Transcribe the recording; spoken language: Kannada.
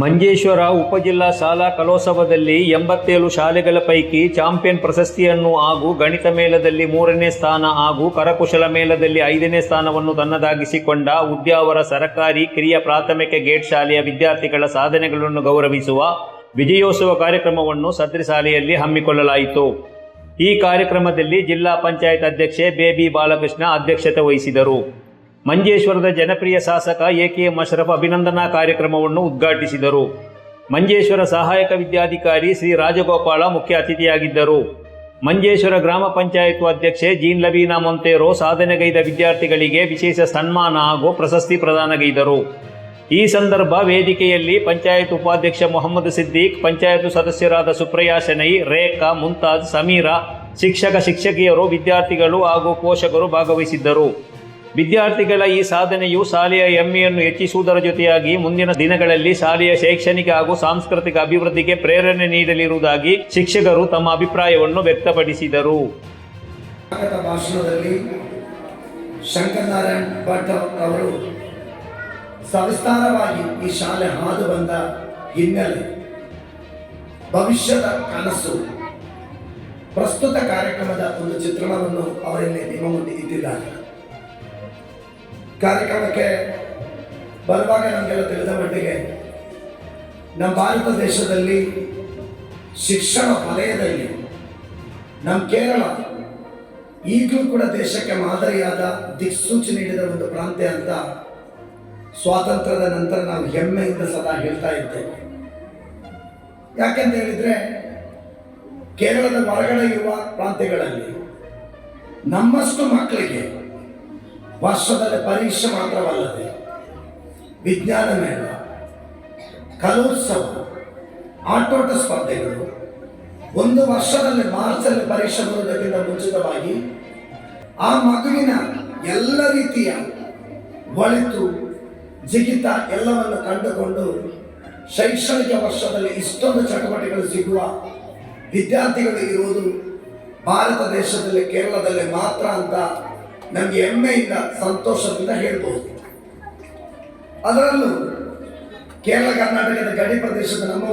ಮಂಜೇಶ್ವರ ಉಪಜಿಲ್ಲಾ ಶಾಲಾ ಕಲೋತ್ಸವದಲ್ಲಿ ಎಂಬತ್ತೇಳು ಶಾಲೆಗಳ ಪೈಕಿ ಚಾಂಪಿಯನ್ ಪ್ರಶಸ್ತಿಯನ್ನು ಹಾಗೂ ಗಣಿತ ಮೇಳದಲ್ಲಿ ಮೂರನೇ ಸ್ಥಾನ ಹಾಗೂ ಕರಕುಶಲ ಮೇಳದಲ್ಲಿ ಐದನೇ ಸ್ಥಾನವನ್ನು ತನ್ನದಾಗಿಸಿಕೊಂಡ ಉದ್ಯಾವರ ಸರಕಾರಿ ಕಿರಿಯ ಪ್ರಾಥಮಿಕ ಗೇಟ್ ಶಾಲೆಯ ವಿದ್ಯಾರ್ಥಿಗಳ ಸಾಧನೆಗಳನ್ನು ಗೌರವಿಸುವ ವಿಜಯೋತ್ಸವ ಕಾರ್ಯಕ್ರಮವನ್ನು ಸದ್ರಿ ಶಾಲೆಯಲ್ಲಿ ಹಮ್ಮಿಕೊಳ್ಳಲಾಯಿತು. ಈ ಕಾರ್ಯಕ್ರಮದಲ್ಲಿ ಜಿಲ್ಲಾ ಪಂಚಾಯತ್ ಅಧ್ಯಕ್ಷೆ ಬೇಬಿ ಬಾಲಕೃಷ್ಣ ಅಧ್ಯಕ್ಷತೆ ವಹಿಸಿದರು. ಮಂಜೇಶ್ವರದ ಜನಪ್ರಿಯ ಶಾಸಕ ಎ ಕೆ ಎಂ ಅಶ್ರಫ್ ಅಭಿನಂದನಾ ಕಾರ್ಯಕ್ರಮವನ್ನು ಉದ್ಘಾಟಿಸಿದರು. ಮಂಜೇಶ್ವರ ಸಹಾಯಕ ವಿದ್ಯಾಧಿಕಾರಿ ಶ್ರೀ ರಾಜಗೋಪಾಲ ಮುಖ್ಯ ಅತಿಥಿಯಾಗಿದ್ದರು. ಮಂಜೇಶ್ವರ ಗ್ರಾಮ ಪಂಚಾಯತ್ ಅಧ್ಯಕ್ಷೆ ಜೀನ್ ಲಬೀನಾ ಮೊಂತೇರೋ ಸಾಧನೆಗೈದ ವಿದ್ಯಾರ್ಥಿಗಳಿಗೆ ವಿಶೇಷ ಸನ್ಮಾನ ಹಾಗೂ ಪ್ರಶಸ್ತಿ ಪ್ರದಾನಗೈದರು. ಈ ಸಂದರ್ಭ ವೇದಿಕೆಯಲ್ಲಿ ಪಂಚಾಯತ್ ಉಪಾಧ್ಯಕ್ಷ ಮೊಹಮ್ಮದ್ ಸಿದ್ದೀಕ್, ಪಂಚಾಯತ್ ಸದಸ್ಯರಾದ ಸುಪ್ರಯಾ ಶೆನೈ, ರೇಖಾ ಮುಂತಾಜ್ ಸಮೀರಾ, ಶಿಕ್ಷಕ, ಶಿಕ್ಷಕಿಯರು, ವಿದ್ಯಾರ್ಥಿಗಳು ಹಾಗೂ ಪೋಷಕರು ಭಾಗವಹಿಸಿದ್ದರು. ವಿದ್ಯಾರ್ಥಿಗಳ ಈ ಸಾಧನೆಯು ಶಾಲೆಯ ಹೆಮ್ಮೆಯನ್ನು ಹೆಚ್ಚಿಸುವುದರ ಜೊತೆಯಾಗಿ ಮುಂದಿನ ದಿನಗಳಲ್ಲಿ ಶಾಲೆಯ ಶೈಕ್ಷಣಿಕ ಹಾಗೂ ಸಾಂಸ್ಕೃತಿಕ ಅಭಿವೃದ್ಧಿಗೆ ಪ್ರೇರಣೆ ನೀಡಲಿರುವುದಾಗಿ ಶಿಕ್ಷಕರು ತಮ್ಮ ಅಭಿಪ್ರಾಯವನ್ನು ವ್ಯಕ್ತಪಡಿಸಿದರು. ಭಾಷಣದಲ್ಲಿ ಶಂಕರನಾರಾಯಣ್ ಭಟ್ ಅವರು ಸವಿಸ್ತಾರವಾಗಿ ಈ ಶಾಲೆ ಹಾದು ಬಂದ ಹಿನ್ನೆಲೆ ಭವಿಷ್ಯದ ಕನಸು ಪ್ರಸ್ತುತ ಕಾರ್ಯಕ್ರಮದ ಒಂದು ಚಿತ್ರಣವನ್ನು ಅವರಲ್ಲಿ ನಿಮ್ಮ ಮುಂದೆ ಇಟ್ಟಿದ್ದಾರೆ. ಕಾರ್ಯಕ್ರಮಕ್ಕೆ ಬರುವಾಗ ನಮಗೆಲ್ಲ ತಿಳಿದ ಮಟ್ಟಿಗೆ ನಮ್ಮ ಭಾರತ ದೇಶದಲ್ಲಿ ಶಿಕ್ಷಣ ವಲಯದಲ್ಲಿ ನಮ್ಮ ಕೇರಳ, ಈಗಲೂ ಕೂಡ ದೇಶಕ್ಕೆ ಮಾದರಿಯಾದ ದಿಕ್ಸೂಚಿ ನೀಡಿದ ಒಂದು ಪ್ರಾಂತ್ಯ ಅಂತ ಸ್ವಾತಂತ್ರ್ಯದ ನಂತರ ನಾವು ಹೆಮ್ಮೆಯಿಂದ ಸದಾ ಹೇಳ್ತಾ ಇದ್ದೇವೆ. ಯಾಕೆಂತ ಹೇಳಿದ್ರೆ, ಕೇರಳದ ಹೊರಗಡೆ ಇರುವ ಪ್ರಾಂತ್ಯಗಳಲ್ಲಿ ನಮ್ಮಷ್ಟು ಮಕ್ಕಳಿಗೆ ವರ್ಷದಲ್ಲಿ ಪರೀಕ್ಷೆ ಮಾತ್ರವಲ್ಲದೆ ವಿಜ್ಞಾನ ಮೇಳ ಕಲೋತ್ಸವ, ಆಟೋಟ ಸ್ಪರ್ಧೆಗಳು ಒಂದು ವರ್ಷದಲ್ಲಿ ಮಾರ್ಚಲ್ಲಿ ಪರೀಕ್ಷೆ ಬರುವುದಕ್ಕಿಂತ ಮುಂಚಿತವಾಗಿ ಆ ಮಗುವಿನ ಎಲ್ಲ ರೀತಿಯ ಒಳಿತು, ಜಿಗಿತ ಎಲ್ಲವನ್ನು ಕಂಡುಕೊಂಡು ಶೈಕ್ಷಣಿಕ ವರ್ಷದಲ್ಲಿ ಇಷ್ಟೊಂದು ಚಟುವಟಿಕೆಗಳು ಸಿಗುವ ವಿದ್ಯಾರ್ಥಿಗಳು ಇರುವುದು ಭಾರತ ದೇಶದಲ್ಲಿ ಕೇರಳದಲ್ಲಿ ಮಾತ್ರ ಅಂತ ನಮಗೆ ಹೆಮ್ಮೆಯಿಂದ ಸಂತೋಷದಿಂದ ಹೇಳ್ಬೋದು. ಅದರಲ್ಲೂ ಕೇರಳ ಕರ್ನಾಟಕದ ಗಡಿ ಪ್ರದೇಶದ ನಮ್ಮ